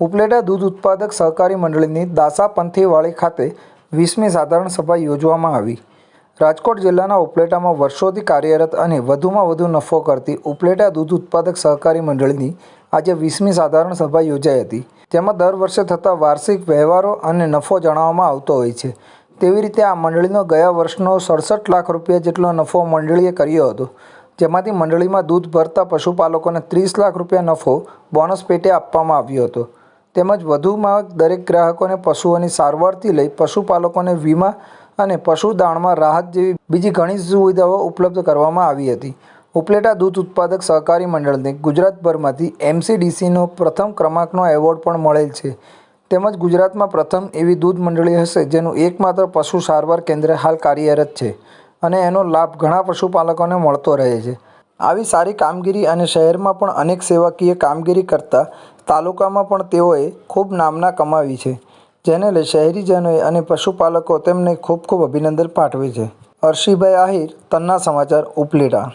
ઉપલેટા દૂધ ઉત્પાદક સહકારી મંડળીની દાસા પંથીવાળી ખાતે વીસમી સાધારણ સભા યોજવામાં આવી. રાજકોટ જિલ્લાના ઉપલેટામાં વર્ષોથી કાર્યરત અને વધુમાં વધુ નફો કરતી ઉપલેટા દૂધ ઉત્પાદક સહકારી મંડળીની આજે વીસમી સાધારણ સભા યોજાઈ હતી. તેમાં દર વર્ષે થતા વાર્ષિક વ્યવહારો અને નફો જણાવવામાં આવતો હોય છે. તેવી રીતે આ મંડળીનો ગયા વર્ષનો સડસઠ લાખ રૂપિયા જેટલો નફો મંડળીએ કર્યો હતો. જેમાંથી મંડળીમાં દૂધ ભરતા પશુપાલકોને ત્રીસ લાખ રૂપિયા નફો બોનસ પેટે આપવામાં આવ્યો હતો. તેમજ વધુમાં દરેક ગ્રાહકોને પશુઓની સારવારથી લઈ પશુપાલકોને વીમા અને પશુદાણમાં રાહત જેવી બીજી ઘણી સુવિધાઓ ઉપલબ્ધ કરવામાં આવી હતી. ઉપલેટા દૂધ ઉત્પાદક સહકારી મંડળને ગુજરાતભરમાંથી એમસીડીસીનો પ્રથમ ક્રમાંકનો એવોર્ડ પણ મળેલ છે. તેમજ ગુજરાતમાં પ્રથમ એવી દૂધ મંડળી હશે જેનું એકમાત્ર પશુ સારવાર કેન્દ્ર હાલ કાર્યરત છે અને એનો લાભ ઘણા પશુપાલકોને મળતો રહે છે. આવી સારી કામગીરી અને શહેરમાં પણ અનેક સેવાકીય કામગીરી કરતા તાલુકામાં પણ તેઓએ ખૂબ નામના કમાવી છે, જેને લઈ શહેરીજનોએ અને પશુપાલકો તેમને ખૂબ ખૂબ અભિનંદન પાઠવે છે. હર્ષિભાઈ આહિર, તન્ના સમાચાર, ઉપલેટા.